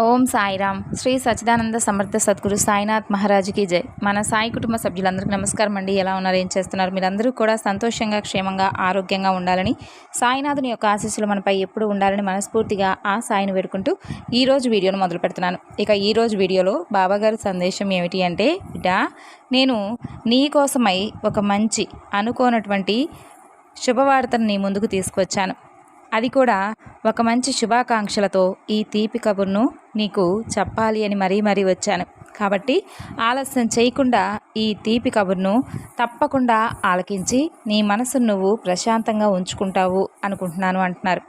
ఓం సాయిరామ్. శ్రీ సచ్చిదానంద సమర్థ సద్గురు సాయినాథ్ మహారాజుకి జై. మన సాయి కుటుంబ సభ్యులందరికీ నమస్కారం అండి. ఎలా ఉన్నారు? ఏం చేస్తున్నారు? మీరందరూ కూడా సంతోషంగా క్షేమంగా ఆరోగ్యంగా ఉండాలని సాయినాథుని యొక్క ఆశీస్సులు మనపై ఎప్పుడు ఉండాలని మనస్ఫూర్తిగా ఆ సాయిని వేడుకుంటూ ఈరోజు వీడియోను మొదలు పెడుతున్నాను. ఇక ఈరోజు వీడియోలో బాబాగారి సందేశం ఏమిటి అంటే ఇటా నేను నీ కోసమై ఒక మంచి అనుకోనటువంటి శుభవార్తను నీ ముందుకు తీసుకొచ్చాను అది కూడా ఒక మంచి శుభాకాంక్షలతో ఈ తీపి కబుర్ను నీకు చెప్పాలి అని మరీ మరీ వచ్చాను. కాబట్టి ఆలస్యం చేయకుండా ఈ తీపి కబుర్ను తప్పకుండా ఆలకించి నీ మనసును నువ్వు ప్రశాంతంగా ఉంచుకుంటావు అనుకుంటున్నాను అంటున్నారు.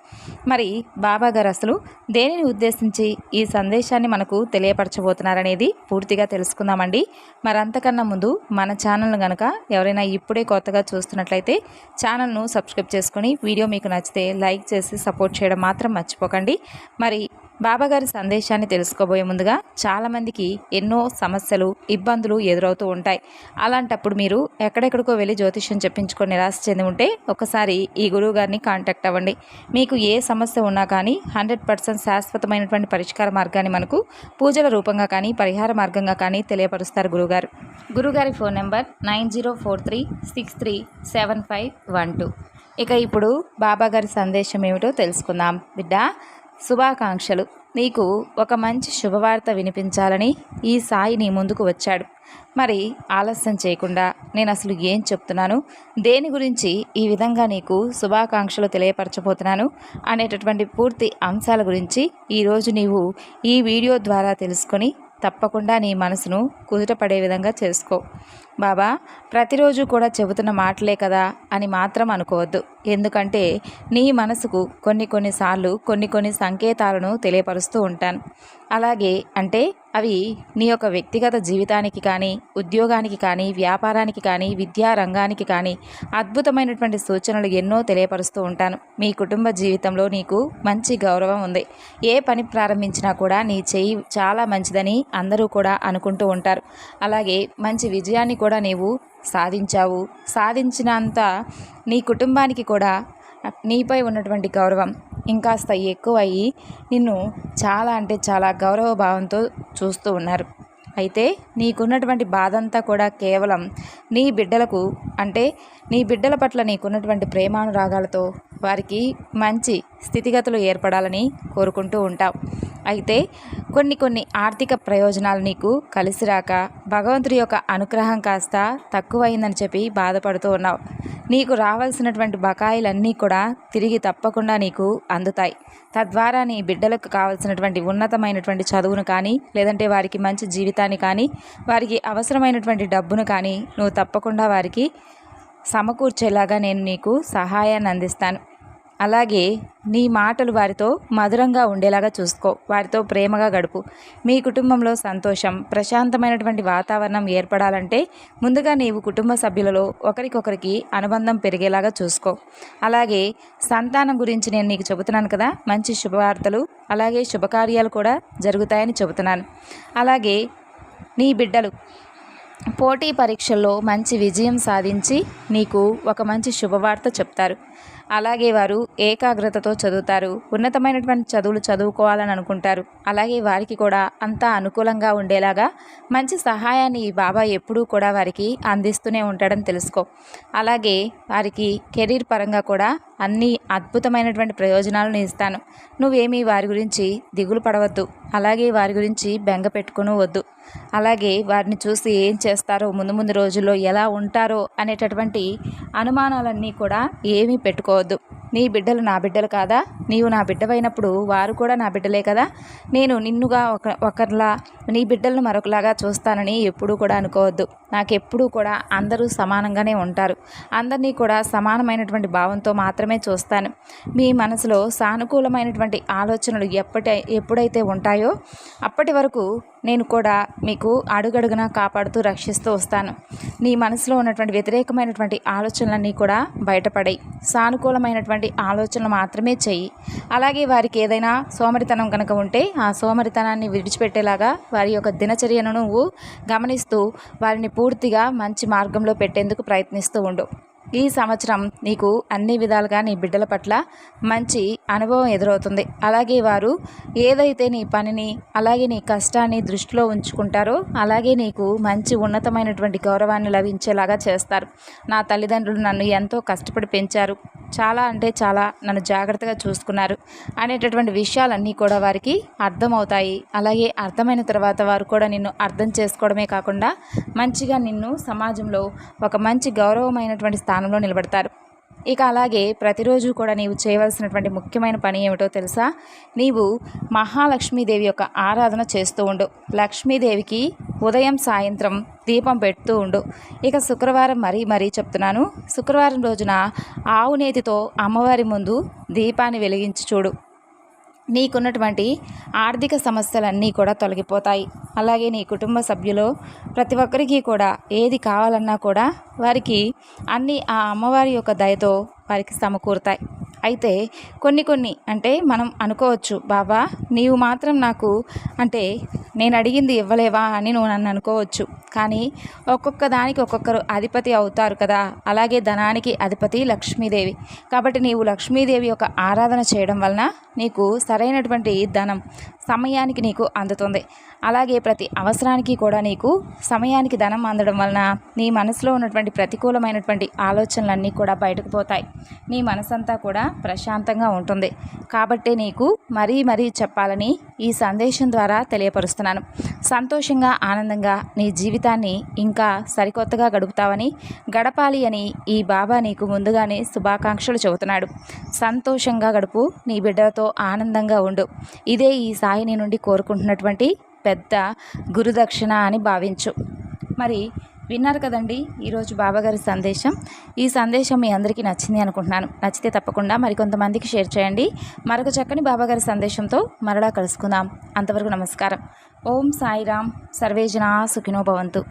మరి బాబా గారు అసలు దేనిని ఉద్దేశించి ఈ సందేశాన్ని మనకు తెలియపరచబోతున్నారనేది పూర్తిగా తెలుసుకుందామండి. మరి అంతకన్నా ముందు మన ఛానల్ను కనుక ఎవరైనా ఇప్పుడే కొత్తగా చూస్తున్నట్లయితే ఛానల్ను సబ్స్క్రైబ్ చేసుకొని వీడియో మీకు నచ్చితే లైక్ చేసి సపోర్ట్ చేయడం మాత్రం మర్చిపోకండి. మరి బాబాగారి సందేశాన్ని తెలుసుకోబోయే ముందుగా చాలామందికి ఎన్నో సమస్యలు ఇబ్బందులు ఎదురవుతూ ఉంటాయి. అలాంటప్పుడు మీరు ఎక్కడెక్కడికో వెళ్ళి జ్యోతిష్యం చెప్పించుకొని నిరాశ చెంది ఉంటే ఒకసారి ఈ గురువు గారిని కాంటాక్ట్ అవ్వండి. మీకు ఏ సమస్య ఉన్నా కానీ హండ్రెడ్ పర్సెంట్ శాశ్వతమైనటువంటి పరిష్కార మార్గాన్ని మనకు పూజల రూపంగా కానీ పరిహార మార్గంగా కానీ తెలియపరుస్తారు గురువుగారు. గురుగారి phone number nine zero four three six three seven five one two. ఇక ఇప్పుడు బాబాగారి సందేశం ఏమిటో తెలుసుకుందాం. బిడ్డ శుభాకాంక్షలు. నీకు ఒక మంచి శుభవార్త వినిపించాలని ఈ సాయి నీ ముందుకు వచ్చాడు. మరి ఆలస్యం చేయకుండా నేను అసలు ఏం చెప్తున్నాను? దేని గురించి ఈ విధంగా నీకు శుభాకాంక్షలు తెలియపరచబోతున్నాను? అనేటటువంటి పూర్తి అంశాల గురించి ఈరోజు నీవు ఈ వీడియో ద్వారా తెలుసుకొని తప్పకుండా నీ మనసును కుదుటపడే విధంగా చేసుకో. బాబా ప్రతిరోజు కూడా చెబుతున్న మాటలే కదా అని మాత్రం అనుకోవద్దు. ఎందుకంటే నీ మనసుకు కొన్ని కొన్నిసార్లు కొన్ని కొన్ని సంకేతాలను తెలియపరుస్తూ ఉంటాను. అలాగే అంటే అవి నీ యొక్క వ్యక్తిగత జీవితానికి కానీ ఉద్యోగానికి కానీ వ్యాపారానికి కానీ విద్యా రంగానికి కానీ అద్భుతమైనటువంటి సూచనలు ఎన్నో తెలియపరుస్తూ ఉంటాను. మీ కుటుంబ జీవితంలో నీకు మంచి గౌరవం ఉంది. ఏ పని ప్రారంభించినా కూడా నీ చేయి చాలా మంచిదని అందరూ కూడా అనుకుంటూ ఉంటారు. అలాగే మంచి విజయాన్ని కూడా నీవు సాధించావు. సాధించినంత నీ కుటుంబానికి కూడా నీపై ఉన్నటువంటి గౌరవం ఇంకాస్త ఎక్కువయ్యి నిన్ను చాలా అంటే చాలా గౌరవ భావంతో చూస్తూ ఉన్నారు. అయితే నీకున్నటువంటి బాధ అంతా కూడా కేవలం నీ బిడ్డలకు అంటే నీ బిడ్డల పట్ల నీకున్నటువంటి ప్రేమానురాగాలతో వారికి మంచి స్థితిగతులు ఏర్పడాలని కోరుకుంటూ ఉంటావు. అయితే కొన్ని కొన్ని ఆర్థిక ప్రయోజనాలు నీకు కలిసి రాక భగవంతుడి యొక్క అనుగ్రహం కాస్త తక్కువైందని చెప్పి బాధపడుతూ ఉన్నావు. నీకు రావాల్సినటువంటి బకాయిలన్నీ కూడా తిరిగి తప్పకుండా నీకు అందుతాయి. తద్వారా నీ బిడ్డలకు కావాల్సినటువంటి ఉన్నతమైనటువంటి చదువును కానీ లేదంటే వారికి మంచి జీవితాన్ని కానీ వారికి అవసరమైనటువంటి డబ్బును కానీ నువ్వు తప్పకుండా వారికి సమకూర్చేలాగా నేను నీకు సహాయాన్ని అందిస్తాను. అలాగే నీ మాటలు వారితో మధురంగా ఉండేలాగా చూసుకో. వారితో ప్రేమగా గడుపు. మీ కుటుంబంలో సంతోషం ప్రశాంతమైనటువంటి వాతావరణం ఏర్పడాలంటే ముందుగా నీవు కుటుంబ సభ్యులలో ఒకరికొకరికి అనుబంధం పెరిగేలాగా చూసుకో. అలాగే సంతానం గురించి నేను నీకు చెబుతున్నాను కదా మంచి శుభవార్తలు అలాగే శుభకార్యాలు కూడా జరుగుతాయని చెబుతున్నాను. అలాగే నీ బిడ్డలు పోటీ పరీక్షల్లో మంచి విజయం సాధించి నీకు ఒక మంచి శుభవార్త చెప్తారు. అలాగే వారు ఏకాగ్రతతో చదువుతారు. ఉన్నతమైనటువంటి చదువులు చదువుకోవాలని అనుకుంటారు. అలాగే వారికి కూడా అంతా అనుకూలంగా ఉండేలాగా మంచి సహాయాన్ని ఈ బాబా ఎప్పుడూ కూడా వారికి అందిస్తూనే ఉంటాడని తెలుసుకో. అలాగే వారికి కెరీర్ పరంగా కూడా అన్ని అద్భుతమైనటువంటి ప్రయోజనాలను ఇస్తాను. నువ్వేమీ వారి గురించి దిగులు పడవద్దు. అలాగే వారి గురించి బెంగ పెట్టుకుని వద్దు. అలాగే వారిని చూసి ఏం చేస్తారో ముందు ముందు రోజుల్లో ఎలా ఉంటారో అనేటటువంటి అనుమానాలన్నీ కూడా ఏమీ పెట్టుకోవద్దు. ಮಾಡ್ಬೋದು నీ బిడ్డలు నా బిడ్డలు కాదా? నీవు నా బిడ్డవైనప్పుడు వారు కూడా నా బిడ్డలే కదా? నేను నిన్నుగా ఒక ఒకరిలా నీ బిడ్డలను మరొకలాగా చూస్తానని ఎప్పుడూ కూడా అనుకోవద్దు. నాకెప్పుడూ కూడా అందరూ సమానంగానే ఉంటారు. అందరినీ కూడా సమానమైనటువంటి భావంతో మాత్రమే చూస్తాను. మీ మనసులో సానుకూలమైనటువంటి ఆలోచనలు ఎప్పటి ఎప్పుడైతే ఉంటాయో అప్పటి వరకు నేను కూడా మీకు అడుగడుగునా కాపాడుతూ రక్షిస్తూ వస్తాను. నీ మనసులో ఉన్నటువంటి వ్యతిరేకమైనటువంటి ఆలోచనలన్నీ కూడా బయటపడాయి. సానుకూలమైనటువంటి ఆలోచనలు మాత్రమే చెయ్యి. అలాగే వారికి ఏదైనా సోమరితనం కనుక ఉంటే ఆ సోమరితనాన్ని విడిచిపెట్టేలాగా వారి యొక్క దినచర్యను నువ్వు గమనిస్తూ వారిని పూర్తిగా మంచి మార్గంలో పెట్టేందుకు ప్రయత్నిస్తూ ఉండు. ఈ సంవత్సరం నీకు అన్ని విధాలుగా నీ బిడ్డల పట్ల మంచి అనుభవం ఎదురవుతుంది. అలాగే వారు ఏదైతే నీ పనిని అలాగే నీ కష్టాన్ని దృష్టిలో ఉంచుకుంటారో అలాగే నీకు మంచి ఉన్నతమైనటువంటి గౌరవాన్ని లభించేలాగా చేస్తారు. నా తల్లిదండ్రులు నన్ను ఎంతో కష్టపడి పెంచారు. చాలా అంటే చాలా నన్ను జాగ్రత్తగా చూసుకున్నారు. అనేటటువంటి విషయాలన్నీ కూడా వారికి అర్థమవుతాయి. అలాగే అర్థమైన తర్వాత వారు కూడా నిన్ను అర్థం చేసుకోవడమే కాకుండా మంచిగా నిన్ను సమాజంలో ఒక మంచి గౌరవమైనటువంటి స్థానం స్థానంలో నిలబడతారు. ఇక అలాగే ప్రతిరోజు కూడా నీవు చేయవలసినటువంటి ముఖ్యమైన పని ఏమిటో తెలుసా? నీవు మహాలక్ష్మీదేవి యొక్క ఆరాధన చేస్తూ ఉండు. లక్ష్మీదేవికి ఉదయం సాయంత్రం దీపం పెడుతూ ఉండు. ఇక శుక్రవారం మరీ మరీ చెప్తున్నాను. శుక్రవారం రోజున ఆవు నేతితో అమ్మవారి ముందు దీపాన్ని వెలిగించి చూడు. నీకున్నటువంటి ఆర్థిక సమస్యలన్నీ కూడా తొలగిపోతాయి. అలాగే నీ కుటుంబ సభ్యులు ప్రతి ఒక్కరికి కూడా ఏది కావాలన్నా కూడా వారికి అన్నీ ఆ అమ్మవారి యొక్క దయతో వారికి సమకూరుతాయి. అయితే కొన్ని కొన్ని అంటే మనం అనుకోవచ్చు బాబా నీవు మాత్రం నాకు అంటే నేను అడిగింది ఇవ్వలేవా అని నువ్వు నన్ను అనుకోవచ్చు. కానీ ఒక్కొక్క దానికి ఒక్కొక్కరు అధిపతి అవుతారు కదా. అలాగే ధనానికి అధిపతి లక్ష్మీదేవి. కాబట్టి నీవు లక్ష్మీదేవి యొక్క ఆరాధన చేయడం వలన నీకు సరైనటువంటి ధనం సమయానికి నీకు అందుతుంది. అలాగే ప్రతి అవసరానికి కూడా నీకు సమయానికి ధనం అందడం వలన నీ మనసులో ఉన్నటువంటి ప్రతికూలమైనటువంటి ఆలోచనలన్నీ కూడా బయటకు పోతాయి. నీ మనసంతా కూడా ప్రశాంతంగా ఉంటుంది. కాబట్టే నీకు మరీ మరీ చెప్పాలని ఈ సందేశం ద్వారా తెలియపరుస్తున్నాను. సంతోషంగా ఆనందంగా నీ జీవితాన్ని ఇంకా సరికొత్తగా గడుపుతావని గడపాలి అని ఈ బాబా నీకు ముందుగానే శుభాకాంక్షలు చెబుతున్నాడు. సంతోషంగా గడుపు నీ బిడ్డలతో ఆనందంగా ఉండు. ఇదే ఈ సాయిని నుండి కోరుకుంటున్నటువంటి పెద్ద గురుదక్షిణ అని భావించు. మరి విన్నారు కదండి ఈరోజు బాబాగారి సందేశం. ఈ సందేశం మీ అందరికీ నచ్చింది అనుకుంటున్నాను. నచ్చితే తప్పకుండా మరికొంతమందికి షేర్ చేయండి. మరొక చక్కని బాబాగారి సందేశంతో మరలా కలుసుకుందాం. అంతవరకు నమస్కారం. ఓం సాయిరామ్ సర్వేజనా సుఖినో భవంతు.